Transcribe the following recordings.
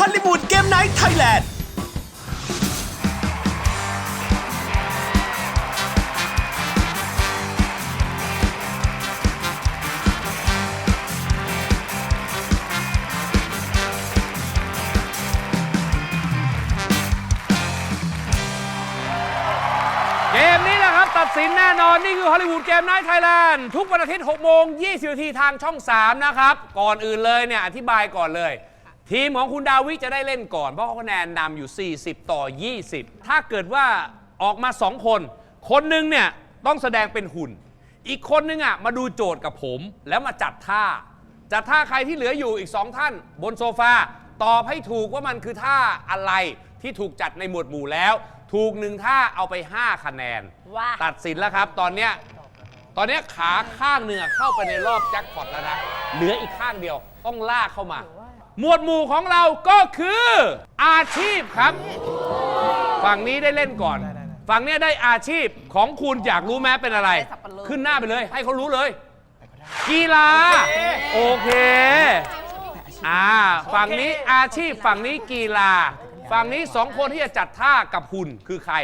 ฮอลลีวูดเกมไนท์ไทยแลนด์เกมนี้แหละครับ ตัดสินแน่นอน นี่คือฮอลลีวูดเกม i น h t ไทยแลนด์ทุกวันอาทิตย์6โมง20นาทีทางช่อง 3 นะครับ ก่อนอื่นเลยเนี่ย อธิบายก่อนเลย ทีมของคุณดาวิจะได้เล่นก่อน เพราะเขาคะแนนนำอยู่ 40 ต่อ 20 ถ้าเกิดว่าออกมา 2 คน คนหนึงเนี่ยต้องแสดงเป็นหุ่น อีกคนนึงอะมาดูโจทย์กับผมแล้วมาจัดท่า จัดท่าใครที่เหลืออยู่อีก 2 ท่าน บนโซฟาตอบให้ถูกว่ามันคือท่าอะไรที่ถูกจัดในหมวดหมู่แล้ว ถูกหนึ่งท่าเอาไป 5 คะแนนว้าตัดสินแล้วครับ ตอนเนี้ยตอนเนี้ยขาข้างหนึ่งอะเข้าไปในรอบแจ็คพอตแล้วนะเหลืออีกข้างเดียว ต้องลากเข้ามา หมวดหมู่ของเราก็คืออาชีพครับ ฝั่งนี้ได้เล่นก่อน ฝั่งเนี้ยได้อาชีพของคุณอยากรู้ไหมเป็นอะไร ขึ้นหน้าไปเลย ให้เขารู้เลย กีฬา โอเค อ่า ฝั่งนี้อาชีพฝั่งนี้กีฬา ฝั่งนี้สองคนที่จะจัดท่ากับหุ่นคือใคร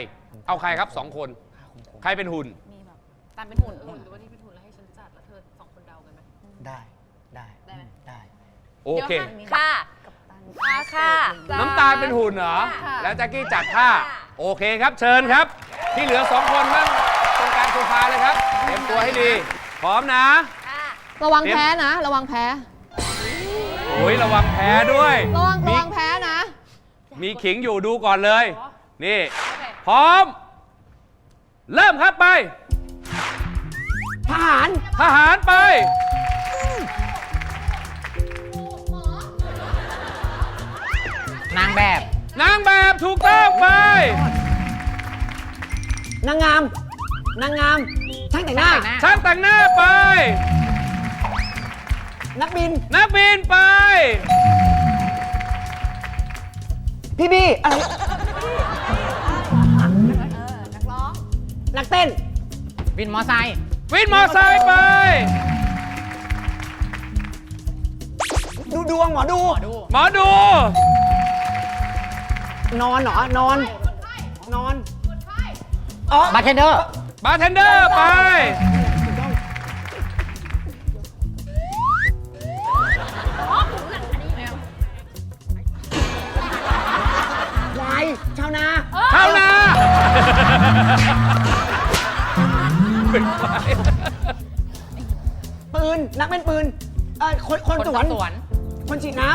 เอาใครครับสองคน ใครเป็นหุ่นตามเป็นหุ่นหุ่นหรือว่านี่เป็นหุ่นแล้วให้ฉันจัดแล้วเธอสองคนเดากันไหม ได้ ได้ ได้ไหม ได้ โอเค ค่ะค่ะค่ะ น้ำตาลเป็นหุ่นเหรอ ค่ะ แล้วแจ็คกี้จัดท่า โอเคครับ เชิญครับ ที่เหลือสองคนนั่งตรงกลางโซฟาเลยครับ เตรียมตัวให้ดี พร้อมนะ ค่ะระวังแพ้นะ ระวังแพ้ โอ้ยระวังแพ้ด้วย ระวังมีระวังแพ้นะ มีขิงอยู่ดูก่อนเลย นี่ พร้อม เริ่มครับไป ทหาร ทหารไป นางแบบ นางแบบถูกต้องไป นางงาม นางงาม ช่างแต่งหน้า ช่างแต่งหน้าไป นักบิน นักบินไป พี่บี้อะไรนักเต้น วินมอไซค์ วินมอไซค์ไป ดูดวงหมอดู หมอดู นอนเหรอนอน นอนอ๋อบาร์เทนเดอร์บาร์เทนเดอร์ไป ควายชาวนา เข้านาปืน นักเป็นปืนเอ่อคนคนสวนสวน คนฉีดน้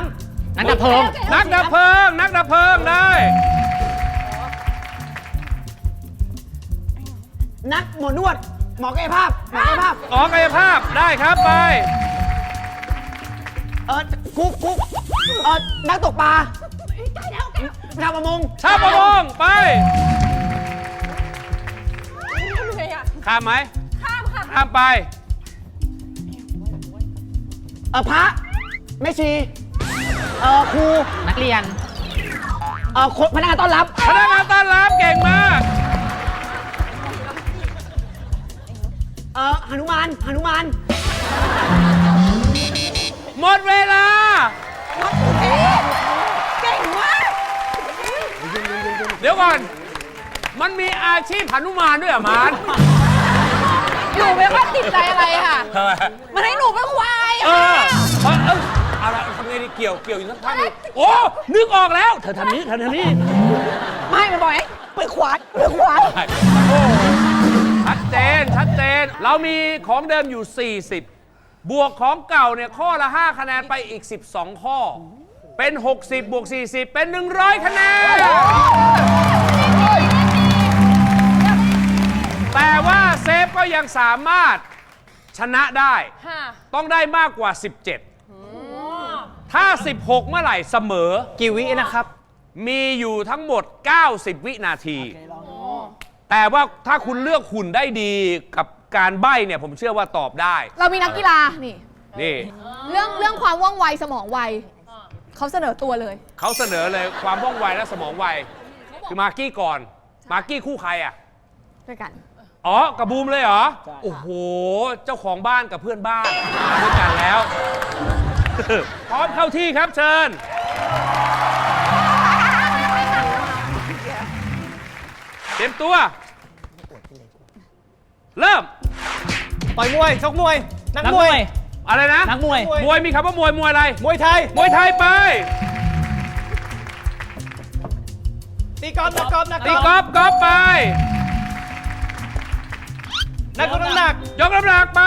นักดับเพลิงนักดับเพลิง นักดับเพลิงได้ำนักหมอนวด หมอกายภาพ หมอกายภาพออกกายภาพได้ครับไป เออกุ๊กกุ๊กเออนักตกปลาชาวประมงชาวประมงไปข้ามไหมข้ามค่ะข้ามไปเออพระแม่ชี เออครูนักเรียน เออคนพนักงานต้อนรับ พนักงานต้อนรับเก่งมาก เออหนุมานหนุมานหมดเวลา เก่งมากเดี๋ยวก่อน มันมีอาชีพหนุมานด้วยเหรอมานหนูไม่ค่อยติดใจอะไรค่ะ มันให้หนูเป็นควายเออะอเออเออเอาละทำ ไงดีเกี่ยวเกี่ยวอยู่สักพักหนึงโอ้นึกออกแล้วเธอทำนี้เธอทำนี้ไม่มันบอกไอ้ไปขวานไปขวานโอ้ชัดเจนชัดเจน เรามีของเดิมอยู่ 40 บวกของเก่าเนี่ยข้อละ 5 คะแนนไปอีก 12 ข้อ เป็น 60 บวก 40 เป็น 100 คะแนน แต่ว่าเซฟก็ยังสามารถชนะได้ ค่ะ ต้องได้มากกว่า 17 ถ้า 16 เมื่อไหร่เสมอ กี่วินะครับ มีอยู่ทั้งหมด 90 วินาที แต่ว่าถ้าคุณเลือกหุ่นได้ดีกับการใบ้เนี่ยผมเชื่อว่าตอบได้ เรามีนักกีฬานี่ นี่ เรื่องเรื่องความว่องไวสมองไวเขาเสนอตัวเลย เขาเสนอเลยความว่องไวและสมองไว คือมากกี้ก่อน มากกี้คู่ใครอะ ด้วยกัน อ๋อ กับบูมเลยเหรอ โอ้โห เจ้าของบ้านกับเพื่อนบ้านมาด้วยกันแล้ว พร้อมเข้าที่ครับเชิญ เตรียมตัว เริ่ม ต่อยมวย ชกมวย นักมวย อะไรนะ นักมวย มวยมีคำว่ามวยมวยอะไร มวยไทย มวยไทยไป ตีกอล์ฟนักกอล์ฟนักกตีอล์ฟกอล์ฟกอล์ฟไป นักกอล์ฟหนัก ยกน้ำหนักไป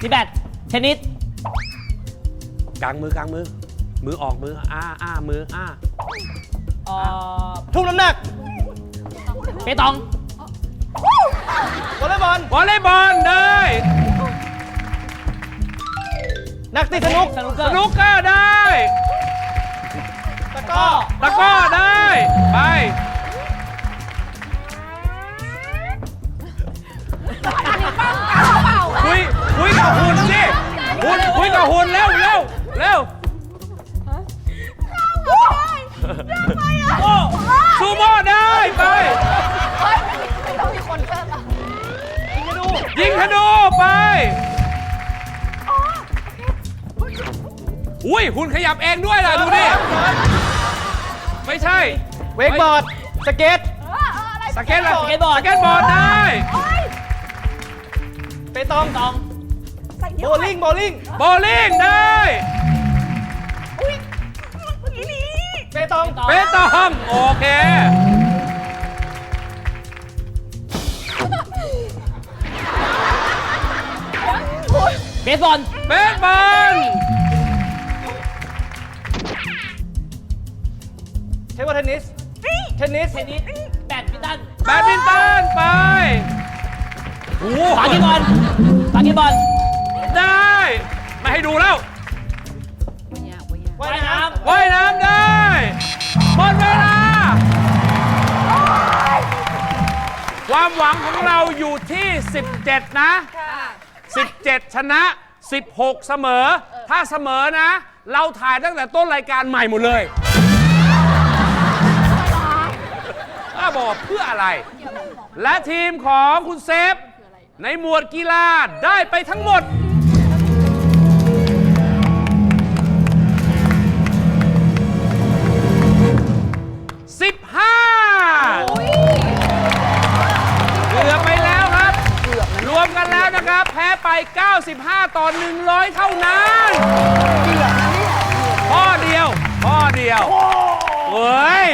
ตีแบด เทนนิสกลางมือกลางมือ มือออกมือ อ้าอ้ามือ อ้า เอ่อทุ่งน้ำหนักเปตอง วอลเลย์บอลวอลเลย์บอลได้ นักตีสนุกสนุกเกสอร์ นุกเกอร์ได้ ตะกร้อตะกร้อได้ ไปคุ หุ่นคุยกับหุ่นเร็วเร็วเร็วซูโม่ได้ไป ต้องมีคนเพิ่มอะยิงธนูไปอุ้ยหุ่นขยับเองด้วยล่ะดูดิไม่ใช่ เวกบอร์ด สเก็ตสเก็ตล่ะสเก็ตบอร์ด สเก็ตบอร์ดได้เปตองตอง บลิ่งโบลิ่งโบลิ่งได้เปตองเปตองโอเค เบสบอลเบสบอลเทเบิลเทนนิสเทนนิสเทนนิสแบดมินตันแบดมินตันไปโอ้โหบาสเกตบอลบาสเกตบอล ได้ ไม่ให้ดูแล้วว่ายน้ว่ายน้ำได้หมดเวลา ความหวังของเราอยู่ที่ 17 นะ 17 ชนะ 16 เสมอ ถ้าเสมอนะ เราถ่ายตั้งแต่ต้นรายการใหม่หมดเลยถ้าบอกเพื่ออะไร และทีมของคุณเซฟ ในหมวดกีฬาได้ไปทั้งหมด 15เกือบไปแล้วครับ รวมกันแล้วนะครับ แพ้ไป 95 ต่อ 100 เท่านั้นข้อเดียวข้อเดียวเฮ้ย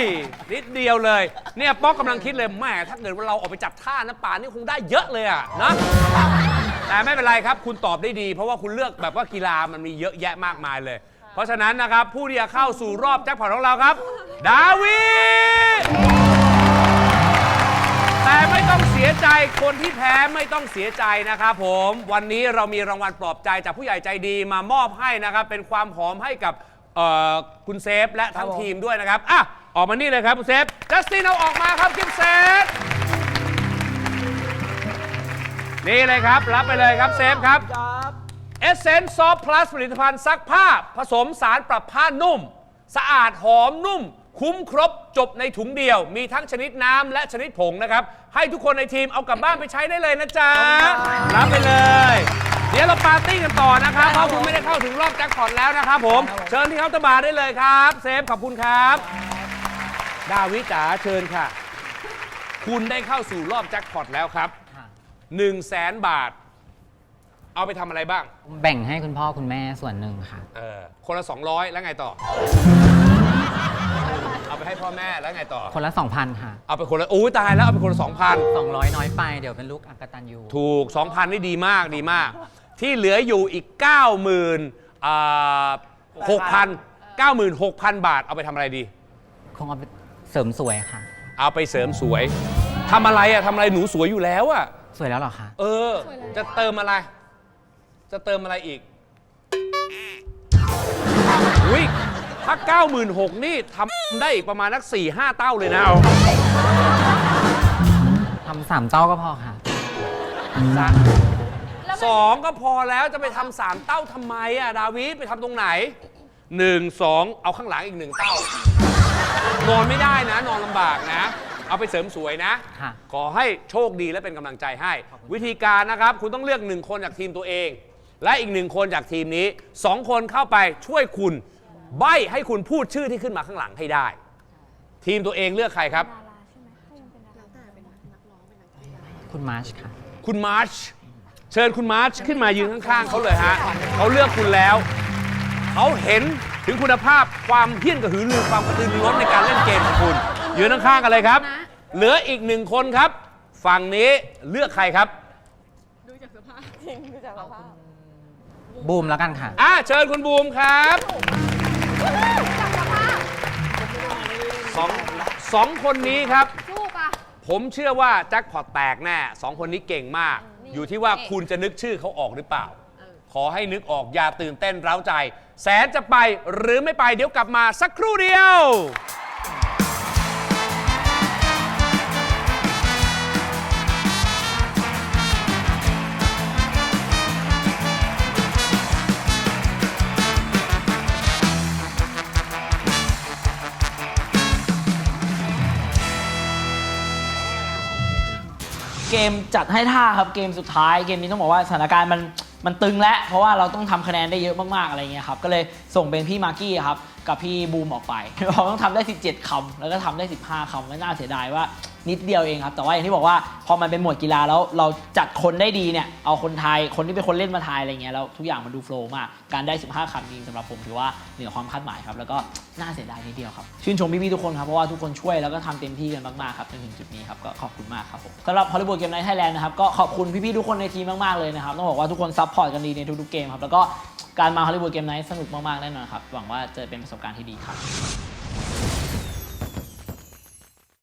นิดเดียวเลย เนี่ยป๊อกกำลังคิดเลยแหม่ถ้าเกิดว่าเราออกไปจับท่าน้ำป่านี่คงได้เยอะเลยอะนะแต่ไม่เป็นไรครับ คุณตอบได้ดี เพราะว่าคุณเลือกแบบว่ากีฬามันมีเยอะแยะมากมายเลย เพราะฉะนั้นนะครับ ผู้ที่จะเข้าสู่รอบแจ็คพอตของเราครับ ดาวิดแต่ไม่ต้องเสียใจคนที่แพ้ไม่ต้องเสียใจนะครับผม วันนี้เรามีรางวัลปลอบใจจากผู้ใหญ่ใจดีมามอบให้นะครับ เป็นความหอมให้กับเอ่อคุณเซฟและทั้งทีมด้วยนะครับอะออกมานี่เลยครับคุณเซฟจัสตินเอาออกมาครับกิฟเซฟ นี่เลยครับ รับไปเลยครับเซฟครับ เอเซนซอฟพลัสผลิตภัณฑ์ซักผ้า ผสมสารปรับผ้านุ่ม สะอาดหอมนุ่ม คุ้มครบจบในถุงเดียว มีทั้งชนิดน้ำและชนิดผงนะครับ ให้ทุกคนในทีมเอากลับบ้านไปใช้ได้เลยนะจ๊ะ รับไปเลย เดี๋ยวเราปาร์ตี้กันต่อนะครับ เพราะคุณไม่ได้เข้าถึงรอบแจ็คพอตแล้วนะครับผม เชิญที่เคาน์เตอร์บาร์ได้เลยครับ เซฟขอบคุณครับ ดาวิจ๋าเชิญค่ะ คุณได้เข้าสู่รอบแจ็คพอตแล้วครับ1 0 0 0 0แสนบาท เอาไปทำอะไรบ้าง แบ่งให้คุณพ่อคุณแม่ส่วนหนึ่งค่ะ เออคนละ 200 แล้วไงต่อ เอาไปให้พ่อแม่แล้วไงต่อ คนละ 2,000 ค่ะ เอาไปคนละอู้ตายแล้วเอาไปคนละ200น้อยไปเดี๋ยวเป็นลูกอักตันยู2,000ถูก 2,000 นี่ดีมากดีมาก ที่เหลืออยู่อีก 90,000อ่า6,000 96,000 บาท เอาไปทำอะไรดี คงเอาไปเสริมสวยค่ะ เอาไปเสริมสวยทำอะไรอะทำอะไรหนูสวยอยู่แล้วอะสวยแล้วเหรอคะ เออ จะเติมอะไร จะเติมอะไรอีกอุ้ยถ้า96,000นี่ทำได้อีกประมาณนัก4 5 เต้าเลยนะเอาทำสามเต้าก็พอค่ะ สามสองก็พอแล้วจะไปทำสามเต้าทำไมอะ ดาวิดไปทำตรงไหนหนึ่งสองเอาข้างหลังอีกหนึ่งเต้านอนไม่ได้นะ นอนลำบากนะ เอาไปเสริมสวยนะ ค่ะ ขอให้โชคดีและเป็นกำลังใจให้ วิธีการนะครับ คุณต้องเลือกหนึ่งคนจากทีมตัวเอง และอีกหนึ่งคนจากทีมนี้สองคนเข้าไปช่วยคุณ ใบ้ให้คุณพูดชื่อที่ขึ้นมาข้างหลังให้ได้ ทีมตัวเองเลือกใครครับ คุณมาร์ชค่ะ คุณมาร์ชเชิญคุณมาร์ชขึ้นมายืนข้างๆเขาเลยฮะเขาเลือกคุณแล้วเขาเห็นถึงคุณภาพความเพี้ยนกระหือรือความกระตือรือร้นในการเล่นเกมของคุณยืนข้างๆกันเลยครับ เหลืออีกหนึ่งคนครับ ฝั่งนี้เลือกใครครับ บูมแล้วกันค่ะ อะเชิญคุณบูมครับสองสองคนนี้ครับ สู้ปะ ผมเชื่อว่าแจ็คพอตแตกแน่สองคนนี้เก่งมากอยู่ที่ว่าคุณจะนึกชื่อเขาออกหรือเปล่า ขอให้นึกออกอย่าตื่นเต้นเร้าใจ แสนจะไปหรือไม่ไปเดี๋ยวกลับมาสักครู่เดียว เกมจัดให้ท่าครับเกมสุดท้ายเกมนี้ต้องบอกว่าสถานการณ์มันมันตึงแล้วเพราะว่าเราต้องทำคะแนนได้เยอะมากๆอะไรเงี้ยครับก็เลยส่งเป็นพี่มาร์กี้ครับกับพี่บูมออกไปเราต้องทำได้ 17คำแล้วก็ทำได้ 15คำไม่น่าเสียดายว่านิดเดียวเองครับ แต่ว่าอย่างที่บอกว่าพอมันเป็นหมวดกีฬาแล้วเราจัดคนได้ดีเนี่ย เอาคนไทย คนที่เป็นคนเล่นมาทายอะไรเงี้ยแล้วทุกอย่างมันดูโฟล์มาก การได้ 15คำจริงสำหรับผมถือว่าเหนือความคาดหมายครับ แล้วก็น่าเสียดายนิดเดียวครับ ชื่นชมพี่ๆทุกคนครับ เพราะว่าทุกคนช่วยแล้วก็ทำเต็มที่กันมากๆครับจนถึงจุดนี้ครับ ก็ขอบคุณมากครับผมสำหรับ Hollywood Game Night Thailand นะครับ ก็ขอบคุณพี่ๆทุกคนในทีมมากๆเลยนะครับ ต้องบอกว่าทุกคนซัพพอร์ตกันดีในทุกๆเกมครับ แล้วก็การมา Hollywood Game Night สนุกมากๆแน่นอนครับ หวังว่าจะเป็นประสบการณ์ที่ดีครับ